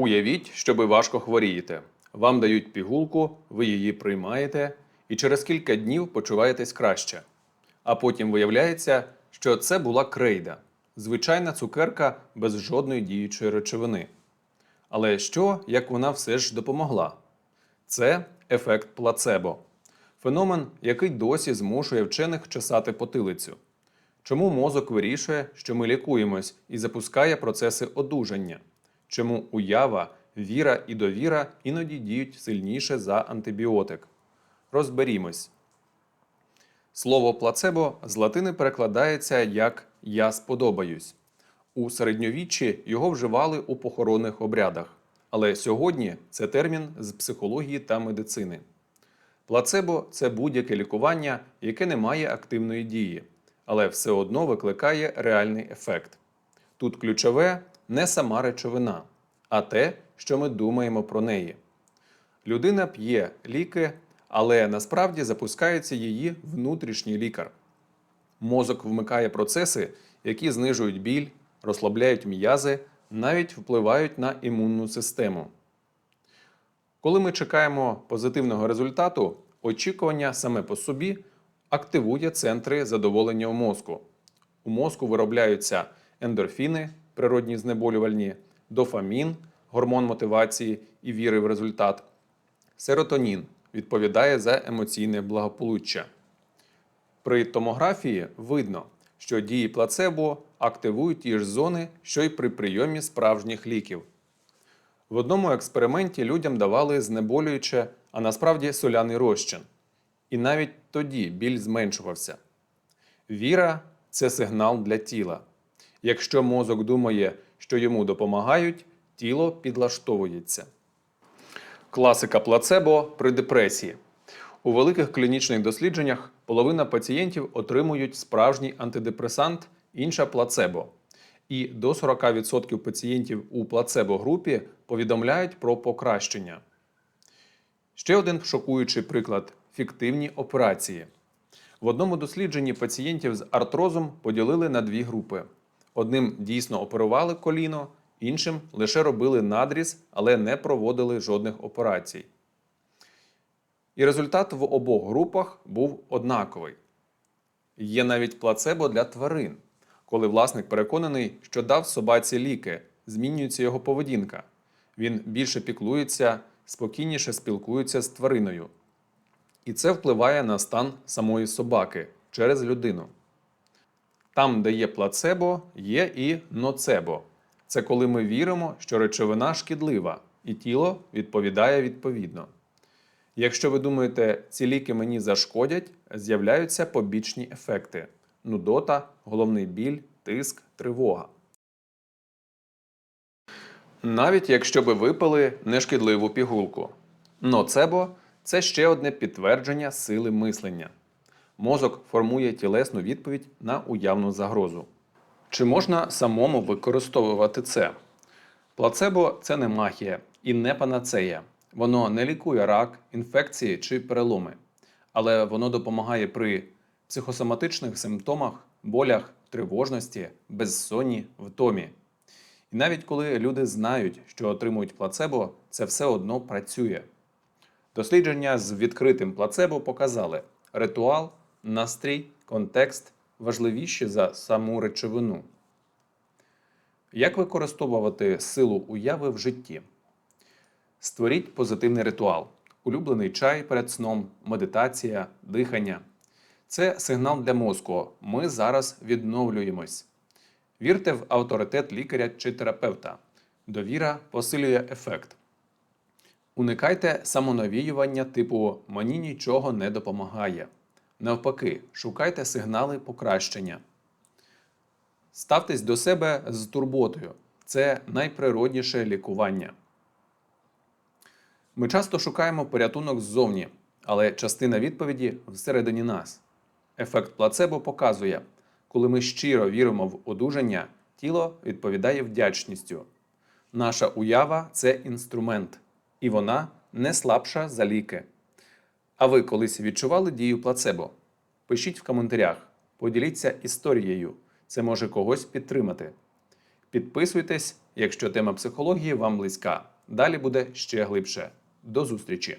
Уявіть, що ви важко хворієте. Вам дають пігулку, ви її приймаєте, і через кілька днів почуваєтесь краще. А потім виявляється, що це була крейда звичайна цукерка без жодної діючої речовини. Але що, як вона все ж допомогла? Це ефект плацебо. Феномен, який досі змушує вчених чесати потилицю. Чому мозок вирішує, що ми лікуємось і запускає процеси одужання? Чому уява, віра і довіра іноді діють сильніше за антибіотик? Розберімось. Слово плацебо з латини перекладається як я сподобаюсь. У середньовіччі його вживали у похоронних обрядах. Але сьогодні це термін з психології та медицини. Плацебо це будь-яке лікування, яке не має активної дії, але все одно викликає реальний ефект. Тут ключове не сама речовина, а те, що ми думаємо про неї. Людина п'є ліки, але насправді запускається її внутрішній лікар. Мозок вмикає процеси, які знижують біль, розслабляють м'язи, навіть впливають на імунну систему. Коли ми чекаємо позитивного результату, очікування саме по собі активує центри задоволення у мозку. У мозку виробляються ендорфіни, природні знеболювальні, дофамін, гормон мотивації і віри в результат. Серотонін відповідає за емоційне благополуччя. При томографії видно, що дії плацебо активують ті ж зони, що й при прийомі справжніх ліків. В одному експерименті людям давали знеболююче, а насправді соляний розчин. І навіть тоді біль зменшувався. Віра це сигнал для тіла. Якщо мозок думає, що йому допомагають, тіло підлаштовується. Класика плацебо при депресії. У великих клінічних дослідженнях половина пацієнтів отримують справжній антидепресант, інша плацебо. І до 40% пацієнтів у плацебо-групі повідомляють про покращення. Ще один шокуючий приклад фіктивні операції. В одному дослідженні пацієнтів з артрозом поділили на дві групи: одним дійсно оперували коліно, іншим лише робили надріз, але не проводили жодних операцій. І результат в обох групах був однаковий. Є навіть плацебо для тварин, коли власник переконаний, що дав собаці ліки, змінюється його поведінка. Він більше піклується, спокійніше спілкується з твариною. І це впливає на стан самої собаки через людину. Там, де є плацебо, є і ноцебо. Це коли ми віримо, що речовина шкідлива, і тіло відповідає відповідно. Якщо ви думаєте, ці ліки мені зашкодять, з'являються побічні ефекти: нудота, головний біль, тиск, тривога. Навіть якщо ви випили нешкідливу пігулку. Ноцебо це ще одне підтвердження сили мислення. Мозок формує тілесну відповідь на уявну загрозу. Чи можна самому використовувати це? Плацебо це не магія і не панацея. Воно не лікує рак, інфекції чи переломи, але воно допомагає при психосоматичних симптомах, болях, тривожності, безсонні, втомі. І навіть коли люди знають, що отримують плацебо, це все одно працює. Дослідження з відкритим плацебо показали, ритуал, настрій, контекст важливіші за саму речовину. Як використовувати силу уяви в житті? Створіть позитивний ритуал, улюблений чай перед сном, медитація, дихання. Це сигнал для мозку. Ми зараз відновлюємось. Вірте в авторитет лікаря чи терапевта. Довіра посилює ефект. Уникайте самонавіювання типу мені нічого не допомагає. Навпаки, шукайте сигнали покращення. Ставтесь до себе з турботою. Це найприродніше лікування. Ми часто шукаємо порятунок ззовні, але частина відповіді всередині нас. Ефект плацебо показує, коли ми щиро віримо в одужання, тіло відповідає вдячністю. Наша уява це інструмент, і вона не слабша за ліки. А ви колись відчували дію плацебо? Пишіть в коментарях, поділіться історією, це може когось підтримати. Підписуйтесь якщо тема психології вам близька. Далі буде ще глибше. До зустрічі!